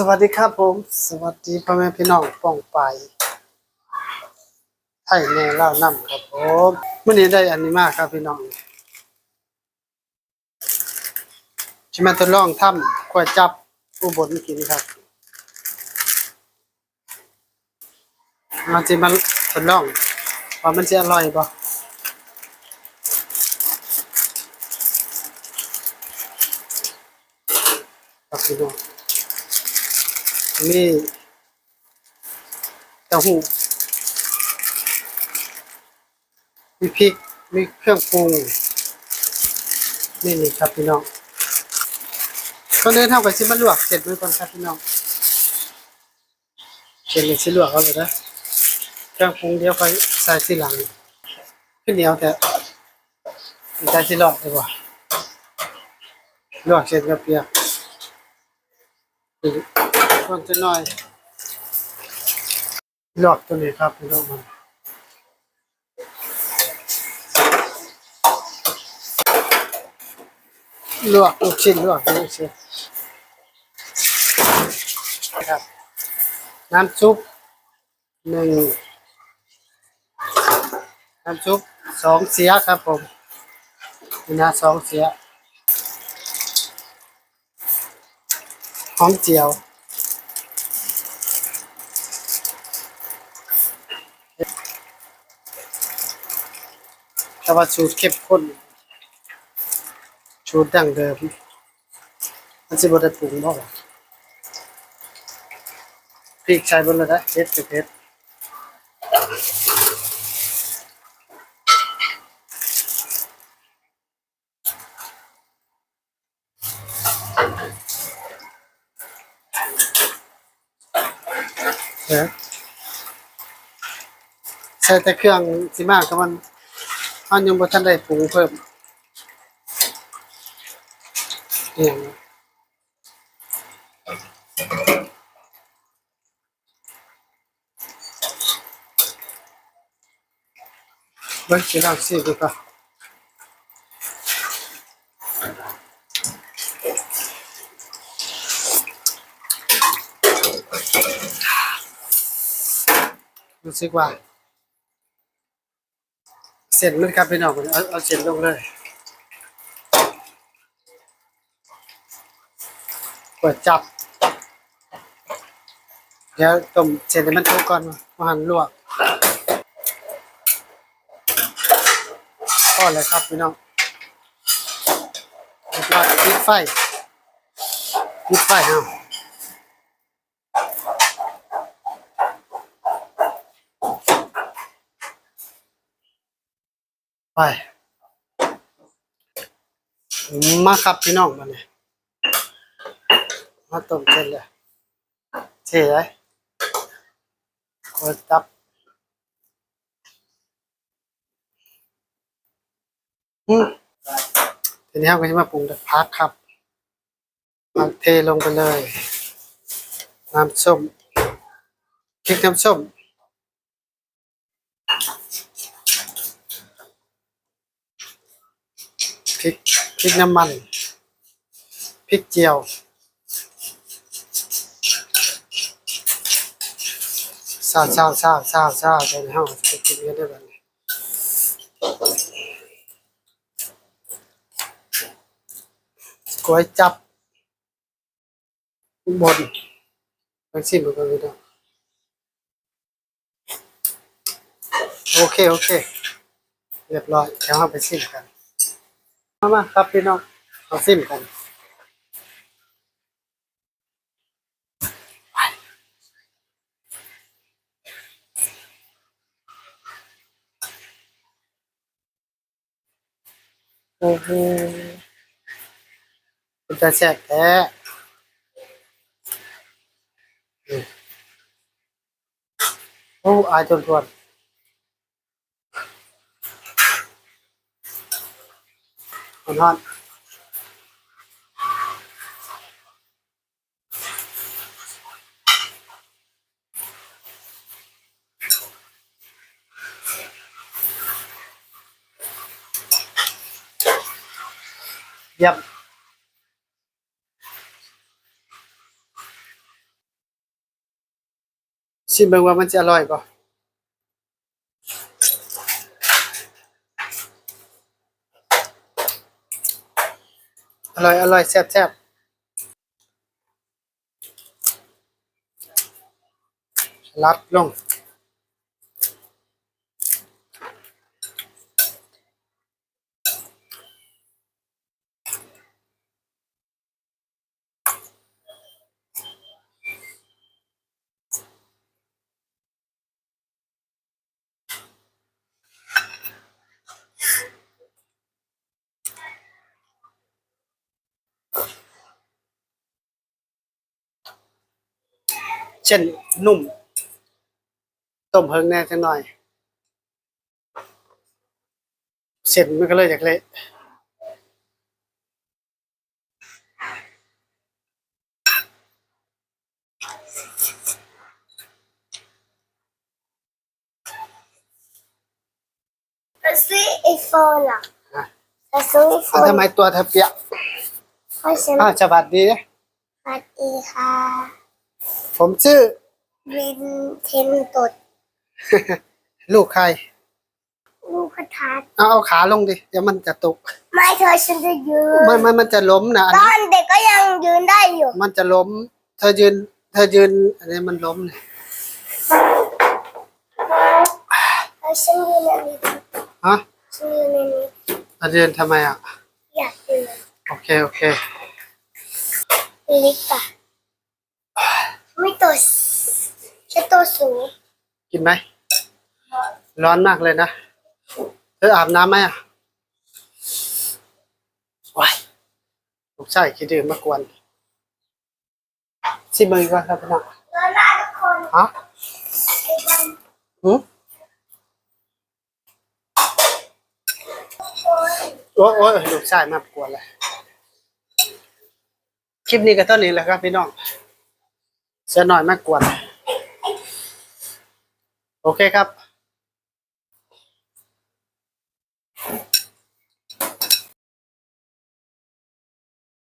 สวัสดีครับผม สวัสดีพ่อแม่พี่น้องป้องไปไทยแน่เล่าน้ำครับผมมื่อนี้ได้อันนี้มากครับพี่น้องชิมาทดลองทำกล้วยจับอุบลกินครับเราจะมาทดลองว่ามันจะอร่อยบ่ครับพี่น้อง นี่เต้าหู้มีพริก มีเครื่องปรุง นี่นี่ครับพี่น้องก็เดินเท่ากับชิ้นมันลวกเสร็จด้วยก่อนครับพี่น้องเสร็จเลยชิ้นลวกเขาเลยนะเครื่องปรุงเดี๋ยวค่อยใส่ทีหลังขึ้นเหนียวแต่ใส่ชิลวกดีกว่าลวกเสร็จก็เปียก คนจะน้อยหลอดตัวนี้ครับพี่น้องมันลวกลูกชิ้นลวกลูกชิ้นครับน้ำซุปหนึ่งน้ำซุปสองเสียครับผมนี่นะสองเสียหอมเจียว แต่ว่าสูตรเข้มข้นสูตรดั้งเดิมมันจะบดได้ปรุงบ่ล่ะพริกใช้บนเลยนะเผ็ดเผ็ดนะใส่แต่เครื่องสิมากก็มัน อันยังบ่ทันได้ปรุงเพิ่มอหย่างเบิ่งสิลองสิดูก่อนรู้สึกว่า เสร็จมันครับพี่น้องเอาเอาเสร็จลงเลยเปิดจับ เดี๋ยวต้มเสร็จให้มันทุกก่อนมาหั่นลวกก็เลยครับพี่น้องปิดไฟปิดไฟเอา ไป มาครับพี่น้องมาเนี่ยมาต้มเสร็จเลยเสียเลยกดจับอืมทีนี้เราก็จะมาปรุงแบบพักครับพักเทลงไปเลย น้ำส้มพริกน้ำส้ม พริกพริกน้ำมันพริกเจียวซาซาซาซาซาเดี๋ยวเราจะกินกันได้แบบนี้ก๋วยจับอุบนไปชิมกันเลยนะโอเค โอเค เรียบร้อยเดี๋ยวเราไปชิมกัน มามาครับพี่น้องเอาซิมกันโอ้โหมันจะแซ่บแท้โอ้อาจนทวน คนฮอนเยี่ยมชิมเบิ่งว่ามันจะอร่อยป่ะ อร่อย อร่อยแซ่บแซ่บลัดลง เช่นนุ่ม ต้มเพิงแน่จังหน่อย เส้นมันก็เลยจากเละเราซื้อไอโฟนเหรออะเราซื้อไอโฟอะนทำไมตัวเธอเปียกเพราะฉันอ้าวสวัสดีนะสวัสดีค่ะ ผมชื่อวินเทนตด ลูกใคร ลูกกระทัดเอาเอาขาลงดิเดี๋ยวมันจะตก ไม่เธอฉันจะยืนมันมันมันจะล้มนะอันตนี้อนเด็กก็ยังยืนได้อยู่ มันจะล้ม เธอยืน เธอยืนอันนี้มันล้มเนี่ยแล้วฉันยืนอันนี้ฮะฉันยืนอันนี้เธอยืนทำไมอะ อยากยืนโอเคโอเค ลิกอะไม่ตัว ฉันตัวสูงกินไหม ร้อนมากเลยนะ เธออาบน้ำไหมอะว้ายลูกชายคิดดื่มมากวนชิมมือก่อนครับพี่น้องแล้วนะทุกคนฮะไอ้วันหืมคนโอ้ยโอ้ยลูกชายมากวนเลยคลิปนี้ก็เท่านี้แหละครับพี่น้องเสียหน่อยมากกวน โอเคครับ